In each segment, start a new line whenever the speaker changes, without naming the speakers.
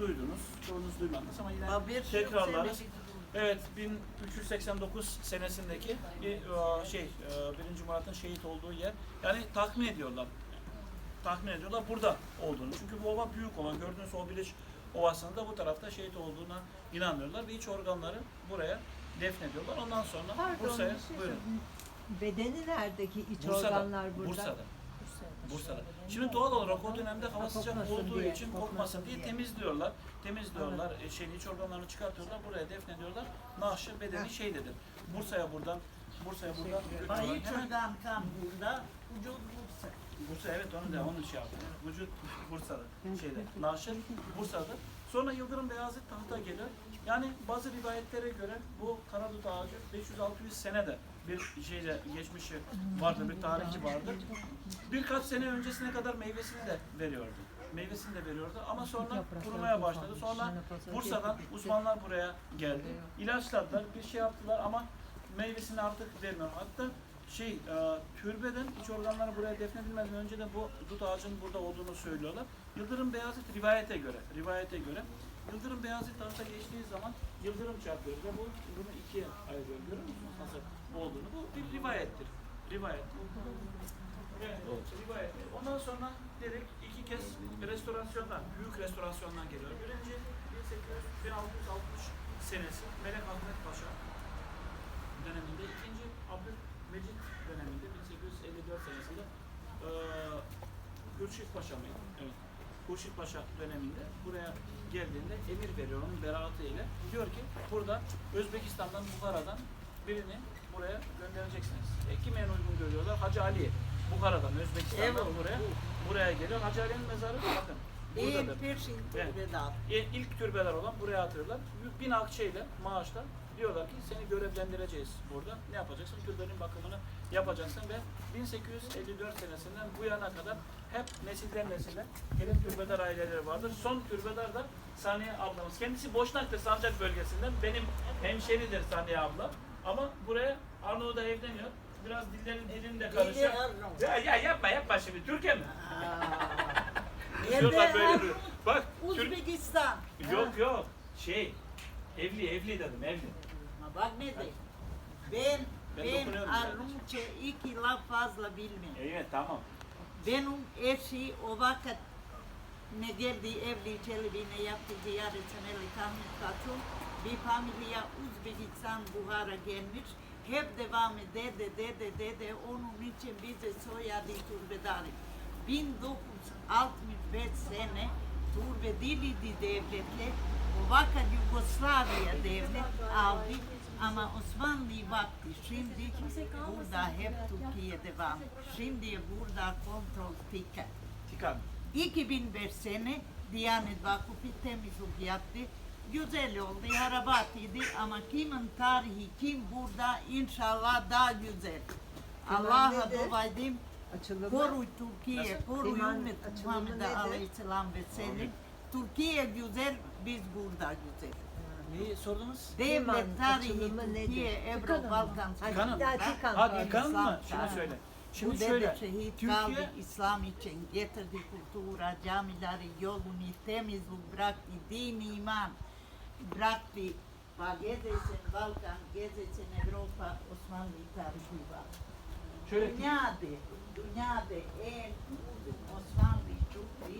duydunuz. Çoğunuz duymadınız ama yine
Ama bir
tekrarlarız. Evet 1389 senesindeki bir e, şey e, 1. Murat'ın şehit olduğu yer. Yani tahmin ediyorlar. Tahmin ediyorlar burada olduğunu. Çünkü bu ova büyük ova. Gördüğünüz o Biliş Ovası'nda bu tarafta şehit olduğuna inanıyorlar ve iç organları buraya defnediyorlar. Ondan sonra
Pardon,
Bursa'ya
şey
buyurun.
Bedeni neredeki iç
Bursa'da.
organlar burada?
Bursa'da. Bursa'da. Şimdi doğal olarak o dönemde hava
Ha,
sıcak olduğu
diye,
için
kokmasın
diye temizliyorlar. Temizliyorlar. E, şeyin iç organlarını çıkartıyorlar. Buraya defnediyorlar. Naaşı bedeni şeydedir. Bursa'ya buradan Bursa'ya buradan götürüyorlar. Hemen-
Bayıçı'dan kan burada, ucuz Bursa.
Bursa evet onu da onu şey yaptı. Vücut Bursa'da şeyde. Naaşı Bursa'da. Sonra Yıldırım Beyazıt tahta gelir. Yani bazı rivayetlere göre bu karadut ağacı 500-600 senede bir şeyle geçmişi vardı, bir tarihi vardı. Birkaç sene öncesine kadar meyvesini de veriyordu. Meyvesini de veriyordu ama sonra kurumaya başladı. Sonra Bursa'dan uzmanlar buraya geldi. İlaçladılar, bir şey yaptılar ama meyvesini artık vermiyor. Hatta şey, e, türbeden iç organları buraya defnedilmeden önce de bu dut ağacının burada olduğunu söylüyorlar. Yıldırım Beyazıt rivayete göre, rivayete göre Yıldırım Beyazıt tahta geçtiği zaman yıldırım çarpıyor ve bu bunu ikiye ayırıyor. Görüyor musunuz nasıl olduğunu? Bu bir rivayettir. Rivayet. Evet, rivayet. Ondan sonra direkt iki kez restorasyondan, büyük restorasyondan geliyor. Birinci 1800 1660 senesi Melek Ahmet Paşa döneminde, ikinci Abdülmecit döneminde 1854 senesinde eee Hürşit Paşa mıydı? Evet. Hürşit Paşa döneminde buraya geldiğinde emir veriyor onun beraatı ile. Diyor ki burada Özbekistan'dan, Bukhara'dan birini buraya göndereceksiniz. E, kime en uygun görüyorlar? Hacı Ali. Bukhara'dan, Özbekistan'dan
Evet.
buraya buraya geliyor. Hacı Ali'nin mezarı bakın. Buradadır.
bir şey
Evet. E, ilk türbeler olan buraya atıyorlar. Bin akçeyle maaşla diyorlar ki seni görevlendireceğiz burada. Ne yapacaksın? Türbenin bakımını yapacaksın ve 1854 senesinden bu yana kadar hep nesilden nesile gelen türbedar aileleri vardır. Son türbedar da Saniye ablamız. Kendisi Boşnak'ta Sancak bölgesinden. Benim hemşeridir Saniye abla. Ama buraya Arnavut'a evleniyor. Biraz dillerin dilinde karışıyor. Ya, ya yapma yapma şimdi. Türkiye mi?
Nerede?
böyle duruyor. Bak
Uzbekistan.
Yok yok. Şey, evli evli dedim evli.
Bak ne de. Ben,
Ben
ben Arnavutça iki laf fazla bilmiyorum.
Evet tamam.
Benim eşi o vakit ne geldi evli çelebine yaptı ziyaretine tahmin kaçın. Bir familya Uzbekistan Buhara gelmiş. Hep devam dede dede dede onun için bize soyadı turbedarı. 1965 sene turbe dilidi devletle o vakit Yugoslavya devlet aldı ama Osmanlı vakti şimdi burada hep Türkiye devam. Şimdi burada kontrol tika.
Tikan.
2005 sene Diyanet Vakfı temizlik yaptı. Güzel oldu, harabat idi ama kimin tarihi, kim burada inşallah daha güzel. Allah'a dua edeyim.
Açılımı.
Koru Türkiye, koru ümmet Muhammed? Aleyhisselam ve sellem. Türkiye güzel, biz burada güzel.
Neyi sordunuz?
Devlet
İman
tarihi
açılımı nedir?
Türkiye, Ebru? Balkan.
Tikan.
Ha tikan mı? Şunu söyle.
Bu
Şimdi
dede
şöyle.
şehit
Türkiye
kaldı İslam için getirdi kültüra, camileri, yolunu temizlik bıraktı, din iman bıraktı. Bak gezesin Balkan, gezesin Avrupa, Osmanlı tarihi var.
şöyle
Dünyada, dünyada en uzun Osmanlı Türk'ü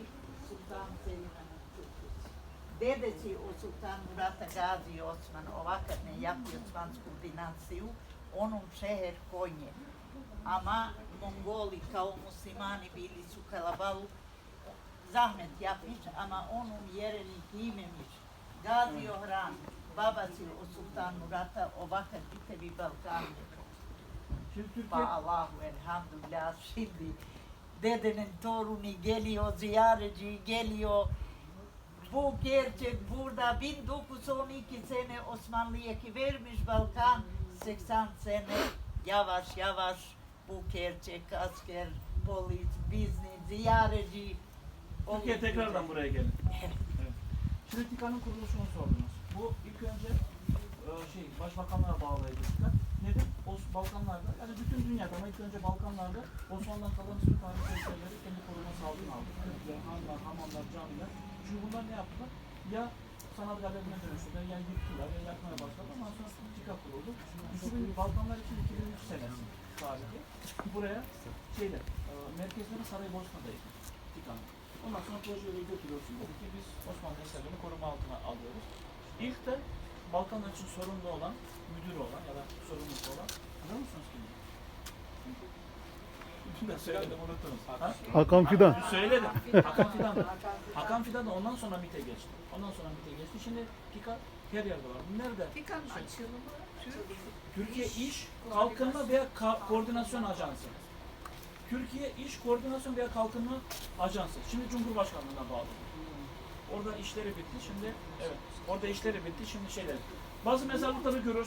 Sultan Selim'in Dedesi o Sultan Murat Gazi Osman o vakit ne yaptı Osmansku dinastiju, onun şehir Konje. Ama Mongoli kao muslimani bili su kalabalık zahmet yapmış ama onun yerini giymemiş. Gazi Ohran, babası o Sultan Murat'a o vakit bir bir Balkan
Şimdi Türkiye
Ba Allahu elhamdülillah şimdi dedenin torunu geliyor, ziyaretçi geliyor. Bu gerçek burada 1912 sene Osmanlı'ya ki vermiş Balkan 80 sene yavaş yavaş bu gerçek asker, polis, biznes, ziyaretçi.
Türkiye tekrardan buraya gelin. Evet. Şimdi TİKA'nın kuruluşunu sordunuz. Bu ilk önce e, şey başbakanlığa bağlıydı TİKA. Neden? Balkanlarda, yani bütün dünyada ama ilk önce Balkanlarda Osmanlı'dan kalan bütün tarihi eserleri kendi koruması altına aldı. Kırklar, hanlar, hamamlar, camiler. Çünkü bunlar ne yaptılar? Ya sanat galerine dönüştürdüler, ya yıktılar, ya yakmaya başladılar. Ondan sonra TİKA kuruldu. 2000 Balkanlar için 2003 senesi tarihi. Buraya şeyde, e, merkezleri Saraybosna'daydı. TİKA'nın. Ondan sonra projeyle götürüyorsun. Dedi ki biz Osmanlı eserlerini koruma altına alıyoruz. İlk de Balkanlar için sorumlu olan, müdür olan ya da sorumlusu olan, biliyor musunuz kim? Ben söyledim unuttunuz. Ha?
Hakan Fidan.
Söyledim. Hakan Fidan. Hakan Fidan da ondan sonra MİT'e geçti. Ondan sonra MİT'e geçti. Şimdi TİKA her yerde var. Nerede?
Tikan'ın açılımı Türk
Türkiye İş Kalkınma ve Ka- Koordinasyon Ajansı. Türkiye İş Koordinasyon ve Kalkınma Ajansı. Şimdi Cumhurbaşkanlığına bağlı. Orada işleri bitti. Şimdi evet. Orada işleri bitti. Şimdi şeyler. Bazı mezarlıkları görüyoruz.